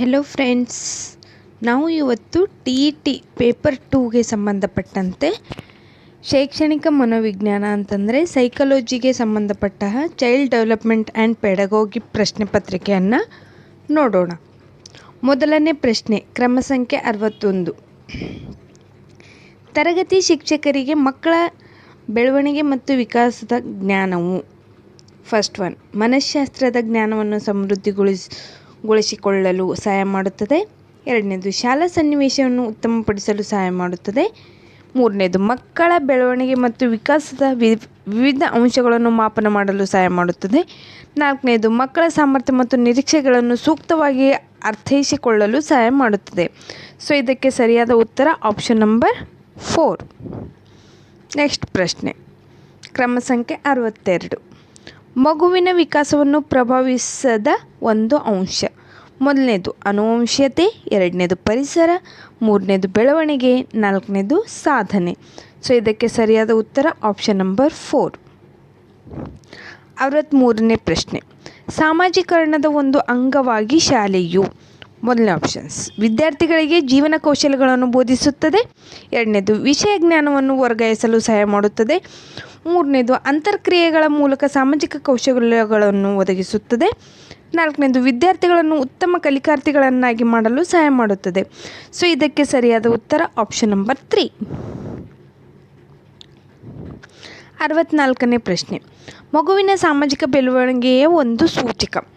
Hello friends ನಾವು ಇವತ್ತು T E T paper ಟೂಗೆ ಸಂಬಂಧಪಟ್ಟಂತೆ ಶೈಕ್ಷಣಿಕ ಮನೋವಿಜ್ಞಾನ ಅಂತಂದರೆ ಸೈಕಾಲಜಿಗೆ ಸಂಬಂಧಪಟ್ಟ ಚೈಲ್ಡ್ ಡೆವಲಪ್ಮೆಂಟ್ ಆ್ಯಂಡ್ ಪೆಡಗೋಗಿ ಪ್ರಶ್ನೆ ಪತ್ರಿಕೆಯನ್ನು ನೋಡೋಣ. ಮೊದಲನೇ ಪ್ರಶ್ನೆ, ಕ್ರಮ ಸಂಖ್ಯೆ ಅರವತ್ತೊಂದು. ತರಗತಿ ಶಿಕ್ಷಕರಿಗೆ ಮಕ್ಕಳ ಬೆಳವಣಿಗೆ ಮತ್ತು ವಿಕಾಸದ ಜ್ಞಾನವು. ಫಸ್ಟ್ ಒನ್ ಮನಃಶಾಸ್ತ್ರದ ಜ್ಞಾನವನ್ನು ಸಮೃದ್ಧಿಗೊಳಿಸ್ ಗೊಳಿಸಿಕೊಳ್ಳಲು ಸಹಾಯ ಮಾಡುತ್ತದೆ. ಎರಡನೇದು, ಶಾಲಾ ಸನ್ನಿವೇಶವನ್ನು ಉತ್ತಮಪಡಿಸಲು ಸಹಾಯ ಮಾಡುತ್ತದೆ. ಮೂರನೇದು, ಮಕ್ಕಳ ಬೆಳವಣಿಗೆ ಮತ್ತು ವಿಕಾಸದ ವಿವಿಧ ಅಂಶಗಳನ್ನು ಮಾಪನ ಮಾಡಲು ಸಹಾಯ ಮಾಡುತ್ತದೆ. ನಾಲ್ಕನೇದು, ಮಕ್ಕಳ ಸಾಮರ್ಥ್ಯ ಮತ್ತು ನಿರೀಕ್ಷೆಗಳನ್ನು ಸೂಕ್ತವಾಗಿ ಅರ್ಥೈಸಿಕೊಳ್ಳಲು ಸಹಾಯ ಮಾಡುತ್ತದೆ. ಸೊ, ಇದಕ್ಕೆ ಸರಿಯಾದ ಉತ್ತರ ಆಪ್ಷನ್ ನಂಬರ್ ಫೋರ್. ನೆಕ್ಸ್ಟ್ ಪ್ರಶ್ನೆ. ಕ್ರಮ ಸಂಖ್ಯೆ ಅರವತ್ತೆರಡು. ಮಗುವಿನ ವಿಕಾಸವನ್ನು ಪ್ರಭಾವಿಸದ ಒಂದು ಅಂಶ. ಮೊದಲನೇದು ಅನುವಂಶೀಯತೆ, ಎರಡನೇದು ಪರಿಸರ, ಮೂರನೇದು ಬೆಳವಣಿಗೆ, ನಾಲ್ಕನೇದು ಸಾಧನೆ. ಸೊ ಇದಕ್ಕೆ ಸರಿಯಾದ ಉತ್ತರ ಆಪ್ಷನ್ ನಂಬರ್ ಫೋರ್ ಅರವತ್ತ್ಮೂರನೇ ಪ್ರಶ್ನೆ. ಸಾಮಾಜೀಕರಣದ ಒಂದು ಅಂಗವಾಗಿ ಶಾಲೆಯು ಮೊದಲನೇ ಆಪ್ಷನ್ಸ್ ವಿದ್ಯಾರ್ಥಿಗಳಿಗೆ ಜೀವನ ಕೌಶಲ್ಯಗಳನ್ನು ಬೋಧಿಸುತ್ತದೆ. ಎರಡನೇದು, ವಿಷಯ ಜ್ಞಾನವನ್ನು ವರ್ಗಾಯಿಸಲು ಸಹಾಯ ಮಾಡುತ್ತದೆ. ಮೂರನೇದು, ಅಂತರ್ಕ್ರಿಯೆಗಳ ಮೂಲಕ ಸಾಮಾಜಿಕ ಕೌಶಲ್ಯಗಳನ್ನು ಒದಗಿಸುತ್ತದೆ. ನಾಲ್ಕನೇದು, ವಿದ್ಯಾರ್ಥಿಗಳನ್ನು ಉತ್ತಮ ಕಲಿಕಾರ್ಥಿಗಳನ್ನಾಗಿ ಮಾಡಲು ಸಹಾಯ ಮಾಡುತ್ತದೆ. ಸೊ ಇದಕ್ಕೆ ಸರಿಯಾದ ಉತ್ತರ ಆಪ್ಷನ್ ನಂಬರ್ ತ್ರೀ ಅರವತ್ನಾಲ್ಕನೇ ಪ್ರಶ್ನೆ. ಮಗುವಿನ ಸಾಮಾಜಿಕ ಬೆಳವಣಿಗೆಯೇ ಒಂದು ಸೂಚಕ.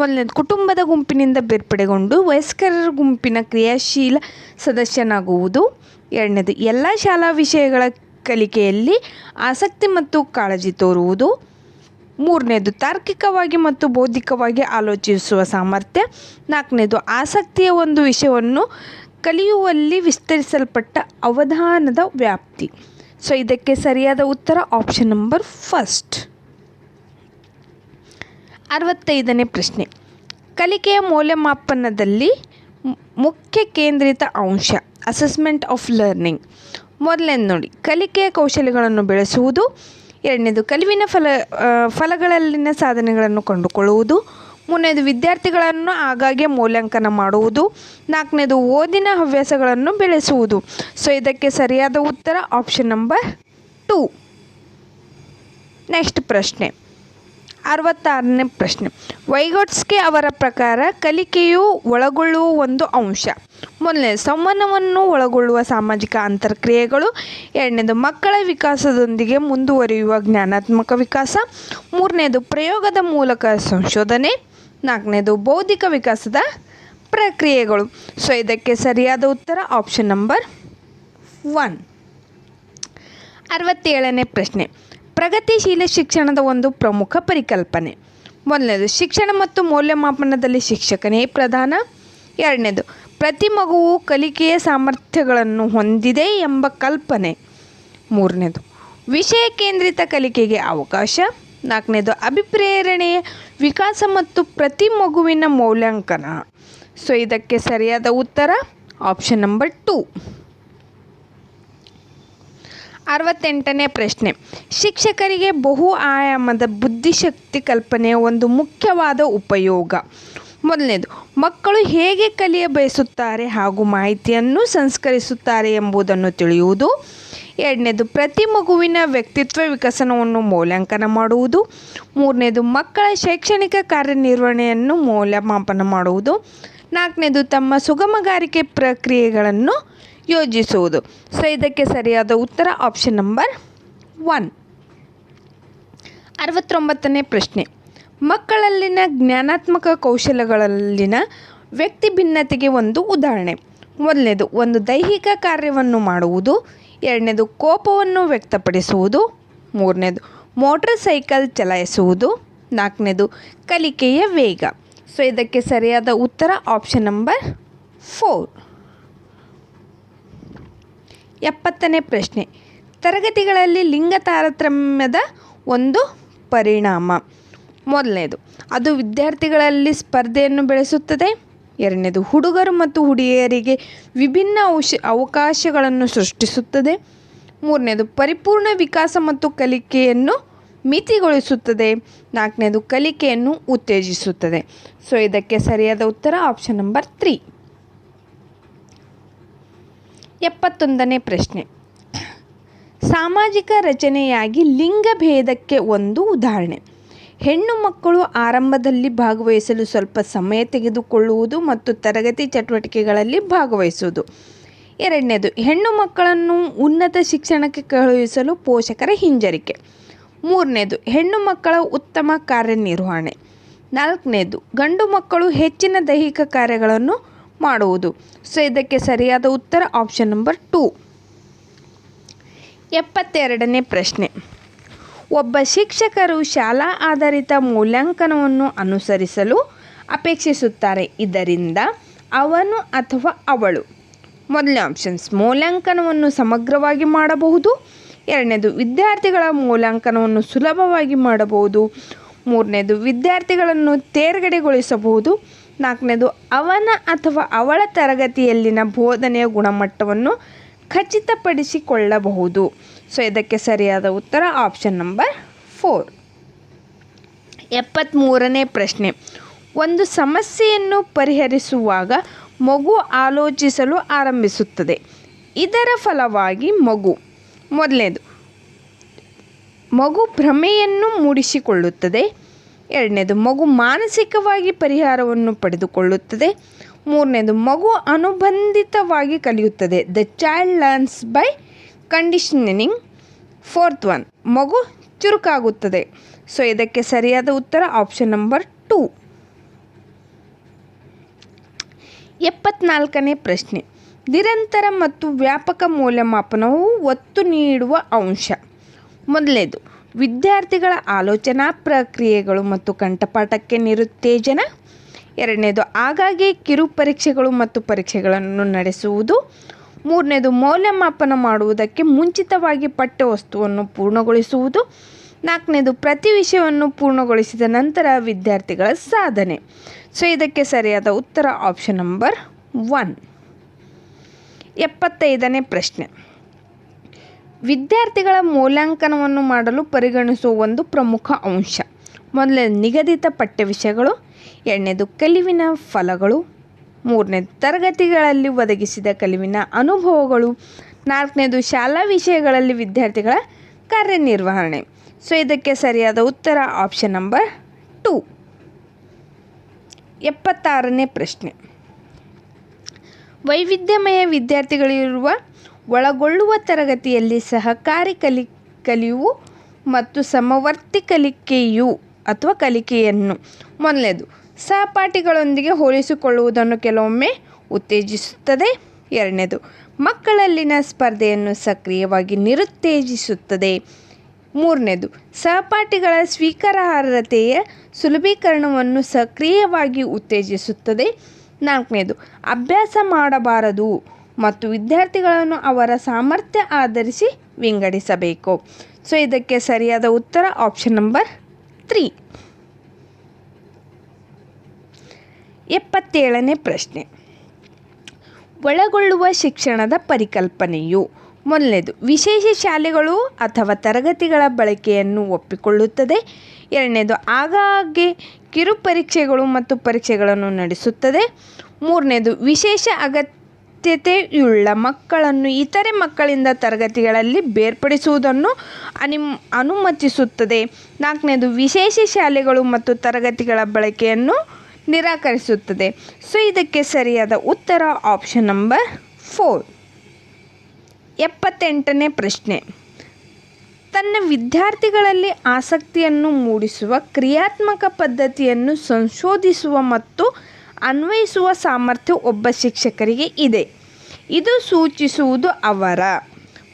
ಮೊದಲನೇದು, ಕುಟುಂಬದ ಗುಂಪಿನಿಂದ ಬೇರ್ಪಡೆಗೊಂಡು ವಯಸ್ಕರ ಗುಂಪಿನ ಕ್ರಿಯಾಶೀಲ ಸದಸ್ಯನಾಗುವುದು. ಎರಡನೇದು, ಎಲ್ಲ ಶಾಲಾ ವಿಷಯಗಳ ಕಲಿಕೆಯಲ್ಲಿ ಆಸಕ್ತಿ ಮತ್ತು ಕಾಳಜಿ ತೋರುವುದು. ಮೂರನೇದು, ತಾರ್ಕಿಕವಾಗಿ ಮತ್ತು ಬೌದ್ಧಿಕವಾಗಿ ಆಲೋಚಿಸುವ ಸಾಮರ್ಥ್ಯ. ನಾಲ್ಕನೇದು, ಆಸಕ್ತಿಯ ಒಂದು ವಿಷಯವನ್ನು ಕಲಿಯುವಲ್ಲಿ ವಿಸ್ತರಿಸಲ್ಪಟ್ಟ ಅವಧಾನದ ವ್ಯಾಪ್ತಿ. ಸೊ, ಇದಕ್ಕೆ ಸರಿಯಾದ ಉತ್ತರ ಆಪ್ಷನ್ ನಂಬರ್ ಫಸ್ಟ್ ಅರವತ್ತೈದನೇ ಪ್ರಶ್ನೆ. ಕಲಿಕೆಯ ಮೌಲ್ಯಮಾಪನದಲ್ಲಿ ಮುಖ್ಯ ಕೇಂದ್ರಿತ ಅಂಶ ಅಸೆಸ್ಮೆಂಟ್ ಆಫ್ ಲರ್ನಿಂಗ್ ಮೊದಲನೇದು ನೋಡಿ, ಕಲಿಕೆಯ ಕೌಶಲ್ಯಗಳನ್ನು ಬೆಳೆಸುವುದು, ಎರಡನೇದು ಕಲಿವಿನ ಫಲ ಫಲಗಳಲ್ಲಿನ ಸಾಧನೆಗಳನ್ನು ಕಂಡುಕೊಳ್ಳುವುದು, ಮೂರನೇದು ವಿದ್ಯಾರ್ಥಿಗಳನ್ನು ಆಗಾಗ್ಗೆ ಮೌಲ್ಯಾಂಕನ ಮಾಡುವುದು, ನಾಲ್ಕನೇದು ಓದಿನ ಹವ್ಯಾಸಗಳನ್ನು ಬೆಳೆಸುವುದು. ಸೊ, ಇದಕ್ಕೆ ಸರಿಯಾದ ಉತ್ತರ ಆಪ್ಷನ್ ನಂಬರ್ ಟೂ. ನೆಕ್ಸ್ಟ್ ಪ್ರಶ್ನೆ. ಅರವತ್ತಾರನೇ ಪ್ರಶ್ನೆ. ವೈಗೊಟ್ಸ್ಕೆ ಅವರ ಪ್ರಕಾರ ಕಲಿಕೆಯು ಒಳಗೊಳ್ಳುವ ಒಂದು ಅಂಶ. ಮೊದಲನೇ ಸಂವಹನವನ್ನು ಒಳಗೊಳ್ಳುವ ಸಾಮಾಜಿಕ ಅಂತರ್ಕ್ರಿಯೆಗಳು. ಎರಡನೇದು, ಮಕ್ಕಳ ವಿಕಾಸದೊಂದಿಗೆ ಮುಂದುವರಿಯುವ ಜ್ಞಾನಾತ್ಮಕ ವಿಕಾಸ. ಮೂರನೇದು, ಪ್ರಯೋಗದ ಮೂಲಕ ಸಂಶೋಧನೆ. ನಾಲ್ಕನೇದು, ಬೌದ್ಧಿಕ ವಿಕಾಸದ ಪ್ರಕ್ರಿಯೆಗಳು. ಸೊ, ಇದಕ್ಕೆ ಸರಿಯಾದ ಉತ್ತರ ಆಪ್ಷನ್ ನಂಬರ್ ಒನ್ ಅರವತ್ತೇಳನೇ ಪ್ರಶ್ನೆ. ಪ್ರಗತಿಶೀಲ ಶಿಕ್ಷಣದ ಒಂದು ಪ್ರಮುಖ ಪರಿಕಲ್ಪನೆ. ಮೊದಲನೇದು, ಶಿಕ್ಷಣ ಮತ್ತು ಮೌಲ್ಯಮಾಪನದಲ್ಲಿ ಶಿಕ್ಷಕನೇ ಪ್ರಧಾನ. ಎರಡನೇದು, ಪ್ರತಿ ಮಗುವು ಕಲಿಕೆಯ ಸಾಮರ್ಥ್ಯಗಳನ್ನು ಹೊಂದಿದೆ ಎಂಬ ಕಲ್ಪನೆ. ಮೂರನೇದು, ವಿಷಯ ಕೇಂದ್ರಿತ ಕಲಿಕೆಗೆ ಅವಕಾಶ. ನಾಲ್ಕನೇದು ಅಭಿಪ್ರೇರಣೆಯ ವಿಕಾಸ ಮತ್ತು ಪ್ರತಿ ಮಗುವಿನ ಮೌಲ್ಯಾಂಕನ. ಸೊ, ಇದಕ್ಕೆ ಸರಿಯಾದ ಉತ್ತರ ಆಪ್ಷನ್ ನಂಬರ್ ಟೂ ಅರವತ್ತೆಂಟನೇ ಪ್ರಶ್ನೆ. ಶಿಕ್ಷಕರಿಗೆ ಬಹು ಆಯಾಮದ ಬುದ್ಧಿಶಕ್ತಿ ಕಲ್ಪನೆಯ ಒಂದು ಮುಖ್ಯವಾದ ಉಪಯೋಗ. ಮೊದಲನೇದು, ಮಕ್ಕಳು ಹೇಗೆ ಕಲಿಯ ಬಯಸುತ್ತಾರೆ ಹಾಗೂ ಮಾಹಿತಿಯನ್ನು ಸಂಸ್ಕರಿಸುತ್ತಾರೆ ಎಂಬುದನ್ನು ತಿಳಿಯುವುದು. ಎರಡನೇದು, ಪ್ರತಿ ಮಗುವಿನ ವ್ಯಕ್ತಿತ್ವ ವಿಕಸನವನ್ನು ಮೌಲ್ಯಾಂಕನ ಮಾಡುವುದು. ಮೂರನೇದು, ಮಕ್ಕಳ ಶೈಕ್ಷಣಿಕ ಕಾರ್ಯನಿರ್ವಹಣೆಯನ್ನು ಮೌಲ್ಯಮಾಪನ ಮಾಡುವುದು. ನಾಲ್ಕನೇದು ತಮ್ಮ ಸುಗಮಗಾರಿಕೆ ಪ್ರಕ್ರಿಯೆಗಳನ್ನು ಯೋಜಿಸುವುದು. ಸೊ ಇದಕ್ಕೆ ಸರಿಯಾದ ಉತ್ತರ ಆಪ್ಷನ್ ನಂಬರ್ ಒನ್ ಅರವತ್ತೊಂಬತ್ತನೇ ಪ್ರಶ್ನೆ. ಮಕ್ಕಳಲ್ಲಿನ ಜ್ಞಾನಾತ್ಮಕ ಕೌಶಲ್ಯಗಳಲ್ಲಿನ ವ್ಯಕ್ತಿ ಭಿನ್ನತೆಗೆ ಒಂದು ಉದಾಹರಣೆ. ಮೊದಲನೇದು, ಒಂದು ದೈಹಿಕ ಕಾರ್ಯವನ್ನು ಮಾಡುವುದು. ಎರಡನೇದು, ಕೋಪವನ್ನು ವ್ಯಕ್ತಪಡಿಸುವುದು. ಮೂರನೇದು ಮೋಟರ್ ಸೈಕಲ್ ಚಲಾಯಿಸುವುದು. ನಾಲ್ಕನೇದು, ಕಲಿಕೆಯ ವೇಗ. ಸೊ ಇದಕ್ಕೆ ಸರಿಯಾದ ಉತ್ತರ ಆಪ್ಷನ್ ನಂಬರ್ ಫೋರ್ ಎಪ್ಪತ್ತನೇ ಪ್ರಶ್ನೆ. ತರಗತಿಗಳಲ್ಲಿ ಲಿಂಗ ತಾರತಮ್ಯದ ಒಂದು ಪರಿಣಾಮ. ಮೊದಲನೇದು, ಅದು ವಿದ್ಯಾರ್ಥಿಗಳಲ್ಲಿ ಸ್ಪರ್ಧೆಯನ್ನು ಬೆಳೆಸುತ್ತದೆ. ಎರಡನೇದು, ಹುಡುಗರು ಮತ್ತು ಹುಡುಗಿಯರಿಗೆ ವಿಭಿನ್ನ ಔಷ, ಅವಕಾಶಗಳನ್ನು ಸೃಷ್ಟಿಸುತ್ತದೆ. ಮೂರನೇದು, ಪರಿಪೂರ್ಣ ವಿಕಾಸ ಮತ್ತು ಕಲಿಕೆಯನ್ನು ಮಿತಿಗೊಳಿಸುತ್ತದೆ. ನಾಲ್ಕನೇದು, ಕಲಿಕೆಯನ್ನು ಉತ್ತೇಜಿಸುತ್ತದೆ. ಸೊ ಇದಕ್ಕೆ ಸರಿಯಾದ ಉತ್ತರ ಆಪ್ಷನ್ ನಂಬರ್ ತ್ರೀ ಎಪ್ಪತ್ತೊಂದನೇ ಪ್ರಶ್ನೆ. ಸಾಮಾಜಿಕ ರಚನೆಯಾಗಿ ಲಿಂಗಭೇದಕ್ಕೆ ಒಂದು ಉದಾಹರಣೆ. ಹೆಣ್ಣು ಮಕ್ಕಳು ಆರಂಭದಲ್ಲಿ ಭಾಗವಹಿಸಲು ಸ್ವಲ್ಪ ಸಮಯ ತೆಗೆದುಕೊಳ್ಳುವುದು ಮತ್ತು ತರಗತಿ ಚಟುವಟಿಕೆಗಳಲ್ಲಿ ಭಾಗವಹಿಸುವುದು. ಎರಡನೇದು, ಹೆಣ್ಣು ಮಕ್ಕಳನ್ನು ಉನ್ನತ ಶಿಕ್ಷಣಕ್ಕೆ ಕಳುಹಿಸಲು ಪೋಷಕರ ಹಿಂಜರಿಕೆ. ಮೂರನೇದು, ಹೆಣ್ಣು ಮಕ್ಕಳ ಉತ್ತಮ ಕಾರ್ಯನಿರ್ವಹಣೆ. ನಾಲ್ಕನೇದು, ಗಂಡು ಮಕ್ಕಳು ಹೆಚ್ಚಿನ ದೈಹಿಕ ಕಾರ್ಯಗಳನ್ನು ಮಾಡುವುದು. ಸೊ, ಇದಕ್ಕೆ ಸರಿಯಾದ ಉತ್ತರ ಆಪ್ಷನ್ ನಂಬರ್ ಟೂ ಎಪ್ಪತ್ತೆರಡನೇ ಪ್ರಶ್ನೆ. ಒಬ್ಬ ಶಿಕ್ಷಕರು ಶಾಲಾ ಆಧಾರಿತ ಮೂಲ್ಯಾಂಕನವನ್ನು ಅನುಸರಿಸಲು ಅಪೇಕ್ಷಿಸುತ್ತಾರೆ. ಇದರಿಂದ ಅವನು ಅಥವಾ ಅವಳು. ಮೊದಲನೇ ಆಪ್ಷನ್ಸ್ ಮೌಲ್ಯಾಂಕನವನ್ನು ಸಮಗ್ರವಾಗಿ ಮಾಡಬಹುದು. ಎರಡನೇದು ವಿದ್ಯಾರ್ಥಿಗಳ ಮೌಲ್ಯಾಂಕನವನ್ನು ಸುಲಭವಾಗಿ ಮಾಡಬಹುದು. ಮೂರನೇದು ವಿದ್ಯಾರ್ಥಿಗಳನ್ನು ತೇರ್ಗಡೆಗೊಳಿಸಬಹುದು. ನಾಲ್ಕನೇದು ಅವನ ಅಥವಾ ಅವಳ ತರಗತಿಯಲ್ಲಿನ ಬೋಧನೆಯ ಗುಣಮಟ್ಟವನ್ನು ಖಚಿತಪಡಿಸಿಕೊಳ್ಳಬಹುದು. ಸೊ, ಇದಕ್ಕೆ ಸರಿಯಾದ ಉತ್ತರ ಆಪ್ಷನ್ ನಂಬರ್ ಫೋರ್. ಎಪ್ಪತ್ತ್ಮೂರನೇ ಪ್ರಶ್ನೆ. ಒಂದು ಸಮಸ್ಯೆಯನ್ನು ಪರಿಹರಿಸುವಾಗ ಮಗು ಆಲೋಚಿಸಲು ಆರಂಭಿಸುತ್ತದೆ. ಇದರ ಫಲವಾಗಿ ಮಗು ಮೊದಲನೇದು ಮಗು ಭ್ರಮೆಯನ್ನು ಮೂಡಿಸಿಕೊಳ್ಳುತ್ತದೆ. ಎರಡನೇದು, ಮಗು ಮಾನಸಿಕವಾಗಿ ಪರಿಹಾರವನ್ನು ಪಡೆದುಕೊಳ್ಳುತ್ತದೆ. ಮೂರನೇದು, ಮಗು ಅನುಬಂಧಿತವಾಗಿ ಕಲಿಯುತ್ತದೆ. The child learns by conditioning fourth one ಮಗು ಚುರುಕಾಗುತ್ತದೆ. ಸೊ ಇದಕ್ಕೆ ಸರಿಯಾದ ಉತ್ತರ ಆಪ್ಷನ್ ನಂಬರ್ ಟೂ ಎಪ್ಪತ್ನಾಲ್ಕನೇ ಪ್ರಶ್ನೆ. ನಿರಂತರ ಮತ್ತು ವ್ಯಾಪಕ ಮೌಲ್ಯಮಾಪನವು ಒತ್ತು ನೀಡುವ ಅಂಶ. ಮೊದಲನೇದು, ವಿದ್ಯಾರ್ಥಿಗಳ ಆಲೋಚನಾ ಪ್ರಕ್ರಿಯೆಗಳು ಮತ್ತು ಕಂಠಪಾಠಕ್ಕೆ ನಿರುತ್ತೇಜನ. ಎರಡನೇದು, ಆಗಾಗ್ಗೆ ಕಿರು ಪರೀಕ್ಷೆಗಳು ಮತ್ತು ಪರೀಕ್ಷೆಗಳನ್ನು ನಡೆಸುವುದು. ಮೂರನೇದು, ಮೌಲ್ಯಮಾಪನ ಮಾಡುವುದಕ್ಕೆ ಮುಂಚಿತವಾಗಿ ಪಠ್ಯವಸ್ತುವನ್ನು ಪೂರ್ಣಗೊಳಿಸುವುದು. ನಾಲ್ಕನೇದು, ಪ್ರತಿ ವಿಷಯವನ್ನು ಪೂರ್ಣಗೊಳಿಸಿದ ನಂತರ ವಿದ್ಯಾರ್ಥಿಗಳ ಸಾಧನೆ. ಸೊ, ಇದಕ್ಕೆ ಸರಿಯಾದ ಉತ್ತರ ಆಪ್ಷನ್ ನಂಬರ್ ಒನ್ ಎಪ್ಪತ್ತೈದನೇ ಪ್ರಶ್ನೆ. ವಿದ್ಯಾರ್ಥಿಗಳ ಮೌಲ್ಯಾಂಕನವನ್ನು ಮಾಡಲು ಪರಿಗಣಿಸುವ ಒಂದು ಪ್ರಮುಖ ಅಂಶ. ಮೊದಲನೇ ನಿಗದಿತ ಪಠ್ಯ ವಿಷಯಗಳು, ಎರಡನೇದು ಕಲಿವಿನ ಫಲಗಳು, ಮೂರನೇ ತರಗತಿಗಳಲ್ಲಿ ಒದಗಿಸಿದ ಕಲಿವಿನ ಅನುಭವಗಳು, ನಾಲ್ಕನೇದು ಶಾಲಾ ವಿಷಯಗಳಲ್ಲಿ ವಿದ್ಯಾರ್ಥಿಗಳ ಕಾರ್ಯನಿರ್ವಹಣೆ. ಸೊ, ಇದಕ್ಕೆ ಸರಿಯಾದ ಉತ್ತರ ಆಪ್ಷನ್ ನಂಬರ್ ಟು ಎಪ್ಪತ್ತಾರನೇ ಪ್ರಶ್ನೆ. ವೈವಿಧ್ಯಮಯ ವಿದ್ಯಾರ್ಥಿಗಳಿರುವ ಒಳಗೊಳ್ಳುವ ತರಗತಿಯಲ್ಲಿ ಸಹಕಾರಿ ಕಲಿ ಕಲಿಯುವು ಮತ್ತು ಸಮವರ್ತಿ ಕಲಿಕೆಯು ಅಥವಾ ಕಲಿಕೆಯನ್ನು. ಮೊದಲನೇದು, ಸಹಪಾಠಿಗಳೊಂದಿಗೆ ಹೋಲಿಸಿಕೊಳ್ಳುವುದನ್ನು ಕೆಲವೊಮ್ಮೆ ಉತ್ತೇಜಿಸುತ್ತದೆ. ಎರಡನೇದು, ಮಕ್ಕಳಲ್ಲಿನ ಸ್ಪರ್ಧೆಯನ್ನು ಸಕ್ರಿಯವಾಗಿ ನಿರುತ್ತೇಜಿಸುತ್ತದೆ. ಮೂರನೇದು, ಸಹಪಾಠಿಗಳ ಸ್ವೀಕಾರಾರ್ಹತೆಯ ಸುಲಭೀಕರಣವನ್ನು ಸಕ್ರಿಯವಾಗಿ ಉತ್ತೇಜಿಸುತ್ತದೆ. ನಾಲ್ಕನೇದು, ಅಭ್ಯಾಸ ಮಾಡಬಾರದು ಮತ್ತು ವಿದ್ಯಾರ್ಥಿಗಳನ್ನು ಅವರ ಸಾಮರ್ಥ್ಯ ಆಧರಿಸಿ ವಿಂಗಡಿಸಬೇಕು. ಸೊ, ಇದಕ್ಕೆ ಸರಿಯಾದ ಉತ್ತರ ಆಪ್ಷನ್ ನಂಬರ್ ತ್ರೀ ಎಪ್ಪತ್ತೇಳನೇ ಪ್ರಶ್ನೆ. ಒಳಗೊಳ್ಳುವ ಶಿಕ್ಷಣದ ಪರಿಕಲ್ಪನೆಯು ಮೊದಲನೇದು, ವಿಶೇಷ ಶಾಲೆಗಳು ಅಥವಾ ತರಗತಿಗಳ ಬಳಕೆಯನ್ನು ಒಪ್ಪಿಕೊಳ್ಳುತ್ತದೆ. ಎರಡನೇದು, ಆಗಾಗ್ಗೆ ಕಿರು ಪರೀಕ್ಷೆಗಳು ಮತ್ತು ಪರೀಕ್ಷೆಗಳನ್ನು ನಡೆಸುತ್ತದೆ. ಮೂರನೇದು, ವಿಶೇಷ ಅಗತ್ಯತೆಯುಳ್ಳ ಮಕ್ಕಳನ್ನು ಇತರೆ ಮಕ್ಕಳಿಂದ ತರಗತಿಗಳಲ್ಲಿ ಬೇರ್ಪಡಿಸುವುದನ್ನು ಅನಿಮ್, ಅನುಮತಿಸುತ್ತದೆ. ನಾಲ್ಕನೇದು, ವಿಶೇಷ ಶಾಲೆಗಳು ಮತ್ತು ತರಗತಿಗಳ ಬಳಕೆಯನ್ನು ನಿರಾಕರಿಸುತ್ತದೆ. ಸೊ, ಇದಕ್ಕೆ ಸರಿಯಾದ ಉತ್ತರ ಆಪ್ಷನ್ ನಂಬರ್ ಫೋರ್. ಎಪ್ಪತ್ತೆಂಟನೇ ಪ್ರಶ್ನೆ. ತನ್ನ ವಿದ್ಯಾರ್ಥಿಗಳಲ್ಲಿ ಆಸಕ್ತಿಯನ್ನು ಮೂಡಿಸುವ ಕ್ರಿಯಾತ್ಮಕ ಪದ್ಧತಿಯನ್ನು ಸಂಶೋಧಿಸುವ ಮತ್ತು ಅನ್ವಯಿಸುವ ಸಾಮರ್ಥ್ಯ ಒಬ್ಬ ಶಿಕ್ಷಕರಿಗೆ ಇದೆ. ಇದು ಸೂಚಿಸುವುದು ಅವರ.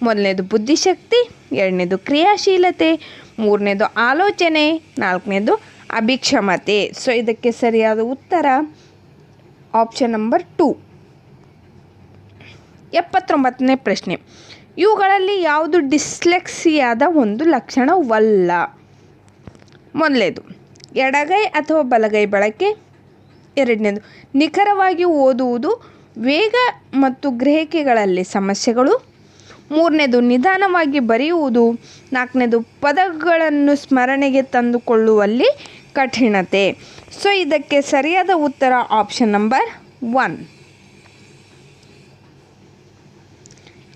ಮೊದಲನೇದು ಬುದ್ಧಿಶಕ್ತಿ, ಎರಡನೇದು ಕ್ರಿಯಾಶೀಲತೆ, ಮೂರನೇದು ಆಲೋಚನೆ, ನಾಲ್ಕನೇದು ಅಭಿಕ್ಷಮತೆ. ಸೊ ಇದಕ್ಕೆ ಸರಿಯಾದ ಉತ್ತರ ಆಪ್ಷನ್ ನಂಬರ್ ಟೂ ಎಪ್ಪತ್ತೊಂಬತ್ತನೇ ಪ್ರಶ್ನೆ. ಇವುಗಳಲ್ಲಿ ಯಾವುದು ಡಿಸ್ಲೆಕ್ಸಿಯಾದ ಒಂದು ಲಕ್ಷಣವಲ್ಲ? ಮೊದಲನೇದು ಎಡಗೈ ಅಥವಾ ಬಲಗೈ ಬಳಕೆ. ಎರಡನೇದು, ನಿಖರವಾಗಿ ಓದುವುದು ವೇಗ ಮತ್ತು ಗ್ರಹಿಕೆಗಳಲ್ಲಿ ಸಮಸ್ಯೆಗಳು. ಮೂರನೇದು, ನಿಧಾನವಾಗಿ ಬರೆಯುವುದು. ನಾಲ್ಕನೇದು, ಪದಗಳನ್ನು ಸ್ಮರಣೆಗೆ ತಂದುಕೊಳ್ಳುವಲ್ಲಿ ಕಠಿಣತೆ. ಸೊ ಇದಕ್ಕೆ ಸರಿಯಾದ ಉತ್ತರ ಆಪ್ಷನ್ ನಂಬರ್ ಒನ್.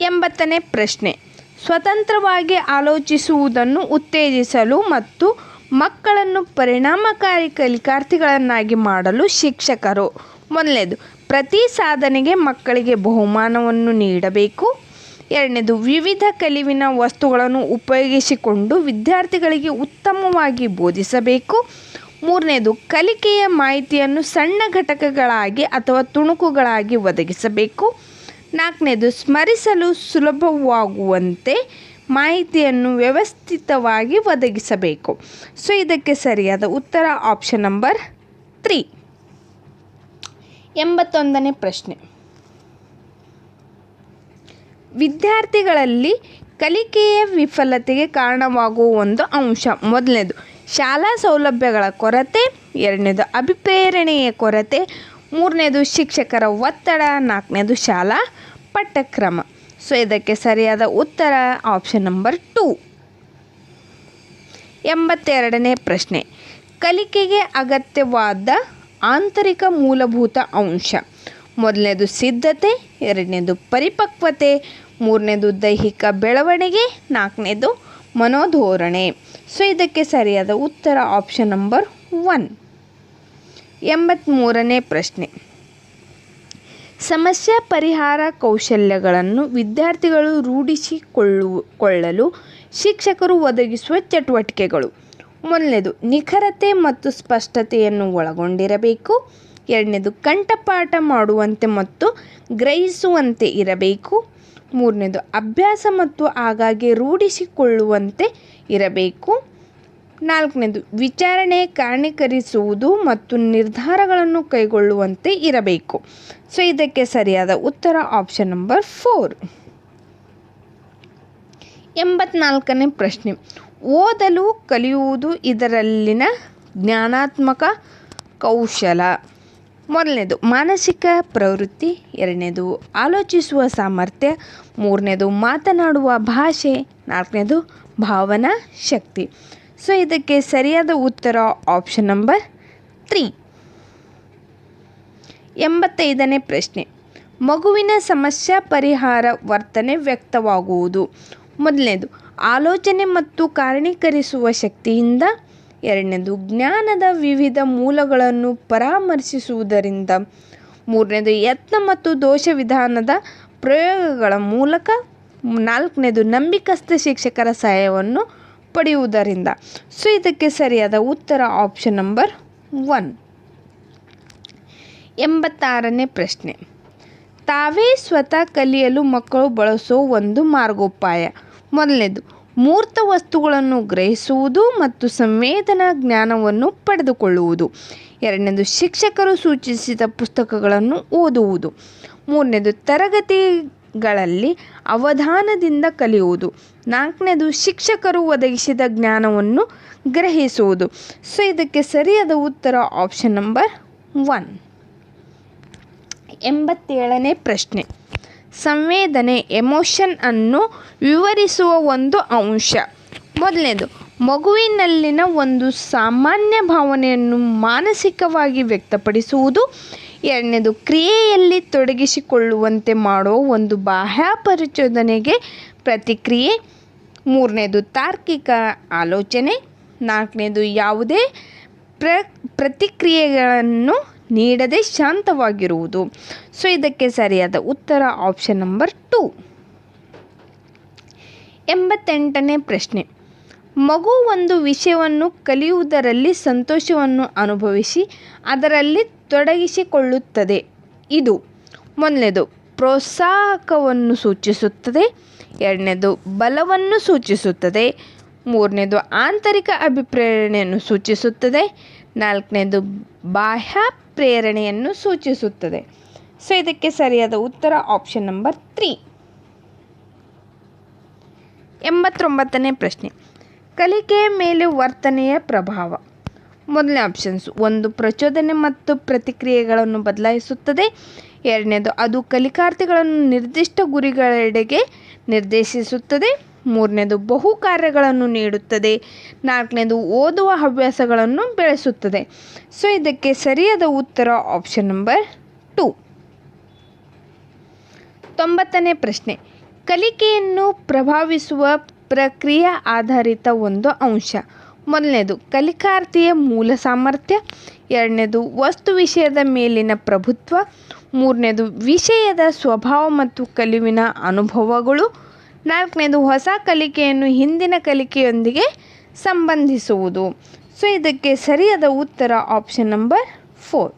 ಎಂಬತ್ತನೇ ಪ್ರಶ್ನೆ. ಸ್ವತಂತ್ರವಾಗಿ ಆಲೋಚಿಸುವುದನ್ನು ಉತ್ತೇಜಿಸಲು ಮತ್ತು ಮಕ್ಕಳನ್ನು ಪರಿಣಾಮಕಾರಿ ಕಲಿಕಾರ್ಥಿಗಳನ್ನಾಗಿ ಮಾಡಲು ಶಿಕ್ಷಕರು. ಮೊದಲನೇದು, ಪ್ರತಿ ಸಾಧನೆಗೆ ಮಕ್ಕಳಿಗೆ ಬಹುಮಾನವನ್ನು ನೀಡಬೇಕು. ಎರಡನೇದು, ವಿವಿಧ ಕಲಿವಿನ ವಸ್ತುಗಳನ್ನು ಉಪಯೋಗಿಸಿಕೊಂಡು ವಿದ್ಯಾರ್ಥಿಗಳಿಗೆ ಉತ್ತಮವಾಗಿ ಬೋಧಿಸಬೇಕು. ಮೂರನೇದು, ಕಲಿಕೆಯ ಮಾಹಿತಿಯನ್ನು ಸಣ್ಣ ಘಟಕಗಳಾಗಿ ಅಥವಾ ತುಣುಕುಗಳಾಗಿ ಒದಗಿಸಬೇಕು. ನಾಲ್ಕನೇದು, ಸ್ಮರಿಸಲು ಸುಲಭವಾಗುವಂತೆ ಮಾಹಿತಿಯನ್ನು ವ್ಯವಸ್ಥಿತವಾಗಿ ಒದಗಿಸಬೇಕು. ಸೊ, ಇದಕ್ಕೆ ಸರಿಯಾದ ಉತ್ತರ ಆಪ್ಷನ್ ನಂಬರ್ ತ್ರೀ ಎಂಬತ್ತೊಂದನೇ ಪ್ರಶ್ನೆ. ವಿದ್ಯಾರ್ಥಿಗಳಲ್ಲಿ ಕಲಿಕೆಯ ವಿಫಲತೆಗೆ ಕಾರಣವಾಗುವ ಒಂದು ಅಂಶ. ಮೊದಲನೇದು, ಶಾಲಾ ಸೌಲಭ್ಯಗಳ ಕೊರತೆ. ಎರಡನೇದು, ಅಭಿಪ್ರೇರಣೆಯ ಕೊರತೆ. ಮೂರನೇದು ಶಿಕ್ಷಕರ ಒತ್ತಡ, ನಾಲ್ಕನೇದು ಶಾಲಾ ಪಠ್ಯಕ್ರಮ. ಸೊ ಇದಕ್ಕೆ ಸರಿಯಾದ ಉತ್ತರ ಆಪ್ಷನ್ ನಂಬರ್ ಟೂ ಎಂಬತ್ತೆರಡನೇ ಪ್ರಶ್ನೆ. ಕಲಿಕೆಗೆ ಅಗತ್ಯವಾದ ಆಂತರಿಕ ಮೂಲಭೂತ ಅಂಶ. ಮೊದಲನೇದು ಸಿದ್ಧತೆ, ಎರಡನೇದು ಪರಿಪಕ್ವತೆ, ಮೂರನೇದು ದೈಹಿಕ ಬೆಳವಣಿಗೆ, ನಾಲ್ಕನೇದು ಮನೋಧೋರಣೆ. ಸೊ ಇದಕ್ಕೆ ಸರಿಯಾದ ಉತ್ತರ ಆಪ್ಷನ್ ನಂಬರ್ ಒನ್ ಎಂಬತ್ತ್ಮೂರನೇ ಪ್ರಶ್ನೆ. ಸಮಸ್ಯೆ ಪರಿಹಾರ ಕೌಶಲ್ಯಗಳನ್ನು ವಿದ್ಯಾರ್ಥಿಗಳು ರೂಢಿಸಿಕೊಳ್ಳು ಕೊಳ್ಳಲು ಶಿಕ್ಷಕರು ಒದಗಿಸುವ ಚಟುವಟಿಕೆಗಳು. ಮೊದಲನೇದು, ನಿಖರತೆ ಮತ್ತು ಸ್ಪಷ್ಟತೆಯನ್ನು ಒಳಗೊಂಡಿರಬೇಕು. ಎರಡನೇದು, ಕಂಠಪಾಠ ಮಾಡುವಂತೆ ಮತ್ತು ಗ್ರಹಿಸುವಂತೆ ಇರಬೇಕು. ಮೂರನೇದು, ಅಭ್ಯಾಸ ಮತ್ತು ಆಗಾಗ್ಗೆ ರೂಢಿಸಿಕೊಳ್ಳುವಂತೆ ಇರಬೇಕು. ನಾಲ್ಕನೇದು, ವಿಚಾರಣೆ ಕಾರಣೀಕರಿಸುವುದು ಮತ್ತು ನಿರ್ಧಾರಗಳನ್ನು ಕೈಗೊಳ್ಳುವಂತೆ ಇರಬೇಕು. ಸೊ, ಇದಕ್ಕೆ ಸರಿಯಾದ ಉತ್ತರ ಆಪ್ಷನ್ ನಂಬರ್ ಫೋರ್ ಎಂಬತ್ನಾಲ್ಕನೇ ಪ್ರಶ್ನೆ. ಓದಲು ಕಲಿಯುವುದು ಇದರಲ್ಲಿನ ಜ್ಞಾನಾತ್ಮಕ ಕೌಶಲ. ಮೊದಲನೇದು, ಮಾನಸಿಕ ಪ್ರವೃತ್ತಿ. ಎರಡನೇದು, ಆಲೋಚಿಸುವ ಸಾಮರ್ಥ್ಯ. ಮೂರನೇದು, ಮಾತನಾಡುವ ಭಾಷೆ. ನಾಲ್ಕನೇದು, ಭಾವನಾ ಶಕ್ತಿ. ಸೊ ಇದಕ್ಕೆ ಸರಿಯಾದ ಉತ್ತರ ಆಪ್ಷನ್ ನಂಬರ್ ತ್ರೀ ಎಂಬತ್ತೈದನೇ ಪ್ರಶ್ನೆ. ಮಗುವಿನ ಸಮಸ್ಯೆ ಪರಿಹಾರ ವರ್ತನೆ ವ್ಯಕ್ತವಾಗುವುದು. ಮೊದಲನೇದು, ಆಲೋಚನೆ ಮತ್ತು ಕಾರಣೀಕರಿಸುವ ಶಕ್ತಿಯಿಂದ. ಎರಡನೇದು, ಜ್ಞಾನದ ವಿವಿಧ ಮೂಲಗಳನ್ನು ಪರಾಮರ್ಶಿಸುವುದರಿಂದ. ಮೂರನೇದು, ಯತ್ನ ಮತ್ತು ದೋಷ ವಿಧಾನದ ಪ್ರಯೋಗಗಳ ಮೂಲಕ. ನಾಲ್ಕನೇದು, ನಂಬಿಕಸ್ಥ ಶಿಕ್ಷಕರ ಸಹಾಯವನ್ನು ಪಡೆಯುವುದರಿಂದ. ಸೊ ಇದಕ್ಕೆ ಸರಿಯಾದ ಉತ್ತರ ಆಪ್ಷನ್ ನಂಬರ್ ಒನ್ ಎಂಬತ್ತಾರನೇ ಪ್ರಶ್ನೆ. ತಾವೇ ಸ್ವತಃ ಕಲಿಯಲು ಮಕ್ಕಳು ಬಳಸೋ ಒಂದು ಮಾರ್ಗೋಪಾಯ. ಮೊದಲನೇದು, ಮೂರ್ತ ವಸ್ತುಗಳನ್ನು ಗ್ರಹಿಸುವುದು ಮತ್ತು ಸಂವೇದನಾ ಜ್ಞಾನವನ್ನು ಪಡೆದುಕೊಳ್ಳುವುದು. ಎರಡನೇದು, ಶಿಕ್ಷಕರು ಸೂಚಿಸಿದ ಪುಸ್ತಕಗಳನ್ನು ಓದುವುದು. ಮೂರನೇದು ತರಗತಿಗಳಲ್ಲಿ ಅವಧಾನದಿಂದ ಕಲಿಯುವುದು. ನಾಲ್ಕನೇದು, ಶಿಕ್ಷಕರು ಒದಗಿಸಿದ ಜ್ಞಾನವನ್ನು ಗ್ರಹಿಸುವುದು. ಸೊ, ಇದಕ್ಕೆ ಸರಿಯಾದ ಉತ್ತರ ಆಪ್ಷನ್ ನಂಬರ್ ಒನ್ ಎಂಬತ್ತೇಳನೇ ಪ್ರಶ್ನೆ. ಸಂವೇದನೆ ಎಮೋಷನ್ ಅನ್ನು ವಿವರಿಸುವ ಒಂದು ಅಂಶ. ಮೊದಲನೇದು, ಮಗುವಿನಲ್ಲಿನ ಒಂದು ಸಾಮಾನ್ಯ ಭಾವನೆಯನ್ನು ಮಾನಸಿಕವಾಗಿ ವ್ಯಕ್ತಪಡಿಸುವುದು. ಎರಡನೇದು, ಕ್ರಿಯೆಯಲ್ಲಿ ತೊಡಗಿಸಿಕೊಳ್ಳುವಂತೆ ಮಾಡೋ ಒಂದು ಬಾಹ್ಯ ಪರಿಚೋದನೆಗೆ ಪ್ರತಿಕ್ರಿಯೆ. ಮೂರನೇದು, ತಾರ್ಕಿಕ ಆಲೋಚನೆ. ನಾಲ್ಕನೇದು, ಯಾವುದೇ ಪ್ರ, ಪ್ರತಿಕ್ರಿಯೆಗಳನ್ನು ನೀಡದೆ ಶಾಂತವಾಗಿರುವುದು. ಸೊ, ಇದಕ್ಕೆ ಸರಿಯಾದ ಉತ್ತರ ಆಪ್ಷನ್ ನಂಬರ್ ಟು ಎಂಬತ್ತೆಂಟನೇ ಪ್ರಶ್ನೆ. ಮಗು ಒಂದು ವಿಷಯವನ್ನು ಕಲಿಯುವುದರಲ್ಲಿ ಸಂತೋಷವನ್ನು ಅನುಭವಿಸಿ ಅದರಲ್ಲಿ ತೊಡಗಿಸಿಕೊಳ್ಳುತ್ತದೆ. ಇದು ಮೊದಲನೇದು, ಪ್ರೋತ್ಸಾಹಕವನ್ನು ಸೂಚಿಸುತ್ತದೆ. ಎರಡನೇದು, ಬಲವನ್ನು ಸೂಚಿಸುತ್ತದೆ. ಮೂರನೇದು, ಆಂತರಿಕ ಅಭಿಪ್ರೇರಣೆಯನ್ನು ಸೂಚಿಸುತ್ತದೆ. ನಾಲ್ಕನೇದು, ಬಾಹ್ಯ ಪ್ರೇರಣೆಯನ್ನು ಸೂಚಿಸುತ್ತದೆ. ಸೊ ಇದಕ್ಕೆ ಸರಿಯಾದ ಉತ್ತರ ಆಪ್ಷನ್ ನಂಬರ್ ತ್ರೀ ಎಂಬತ್ತೊಂಬತ್ತನೇ ಪ್ರಶ್ನೆ. ಕಲಿಕೆಯ ಮೇಲೆ ವರ್ತನೆಯ ಪ್ರಭಾವ. ಮೊದಲನೇ ಆಪ್ಷನ್ಸ್ ಒಂದು ಪ್ರಚೋದನೆ ಮತ್ತು ಪ್ರತಿಕ್ರಿಯೆಗಳನ್ನು ಬದಲಾಯಿಸುತ್ತದೆ. ಎರಡನೇದು, ಅದು ಕಲಿಕಾರ್ಥಿಗಳನ್ನು ನಿರ್ದಿಷ್ಟ ಗುರಿಗಳೆಡೆಗೆ ನಿರ್ದೇಶಿಸುತ್ತದೆ. ಮೂರನೇದು, ಬಹು ಕಾರ್ಯಗಳನ್ನು ನೀಡುತ್ತದೆ. ನಾಲ್ಕನೇದು, ಓದುವ ಹವ್ಯಾಸಗಳನ್ನು ಬೆಳೆಸುತ್ತದೆ. ಸೊ ಇದಕ್ಕೆ ಸರಿಯಾದ ಉತ್ತರ ಆಪ್ಷನ್ ನಂಬರ್ ಟು ತೊಂಬತ್ತನೇ ಪ್ರಶ್ನೆ, ಕಲಿಕೆಯನ್ನು ಪ್ರಭಾವಿಸುವ ಪ್ರಕ್ರಿಯೆ ಆಧಾರಿತ ಒಂದು ಅಂಶ. ಮೊದಲನೇದು ಕಲಿಕಾರ್ಥಿಯ ಮೂಲ ಸಾಮರ್ಥ್ಯ. ಎರಡನೇದು, ವಸ್ತು ವಿಷಯದ ಮೇಲಿನ ಪ್ರಭುತ್ವ. ಮೂರನೇದು, ವಿಷಯದ ಸ್ವಭಾವ ಮತ್ತು ಕಲಿವಿನ ಅನುಭವಗಳು. ನಾಲ್ಕನೇದು, ಹೊಸ ಕಲಿಕೆಯನ್ನು ಹಿಂದಿನ ಕಲಿಕೆಯೊಂದಿಗೆ ಸಂಬಂಧಿಸುವುದು. ಸೊ, ಇದಕ್ಕೆ ಸರಿಯಾದ ಉತ್ತರ ಆಪ್ಷನ್ ನಂಬರ್ ಫೋರ್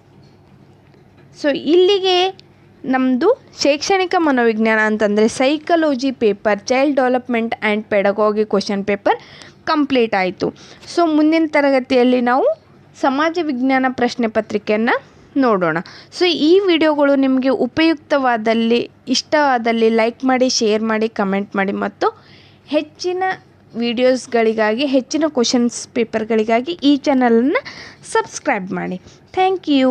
ಸೊ ಇಲ್ಲಿಗೆ ನಮ್ಮದು ಶೈಕ್ಷಣಿಕ ಮನೋವಿಜ್ಞಾನ ಅಂತಂದರೆ psychology paper child development and pedagogy question paper complete ಆಯಿತು. ಸೊ ಮುಂದಿನ ತರಗತಿಯಲ್ಲಿ ನಾವು ಸಮಾಜ ವಿಜ್ಞಾನ ಪ್ರಶ್ನೆ ಪತ್ರಿಕೆಯನ್ನು ನೋಡೋಣ. ಸೊ ಈ ವಿಡಿಯೋಗಳು ನಿಮಗೆ ಉಪಯುಕ್ತವಾದಲ್ಲಿ, ಇಷ್ಟವಾದಲ್ಲಿ ಲೈಕ್ ಮಾಡಿ ಶೇರ್ ಮಾಡಿ ಕಮೆಂಟ್ ಮಾಡಿ ಮತ್ತು ಹೆಚ್ಚಿನ ವಿಡಿಯೋಸ್ಗಳಿಗಾಗಿ ಹೆಚ್ಚಿನ ಕ್ವಶನ್ಸ್ ಪೇಪರ್ಗಳಿಗಾಗಿ ಈ ಚಾನಲನ್ನು ಸಬ್ಸ್ಕ್ರೈಬ್ ಮಾಡಿ. Thank you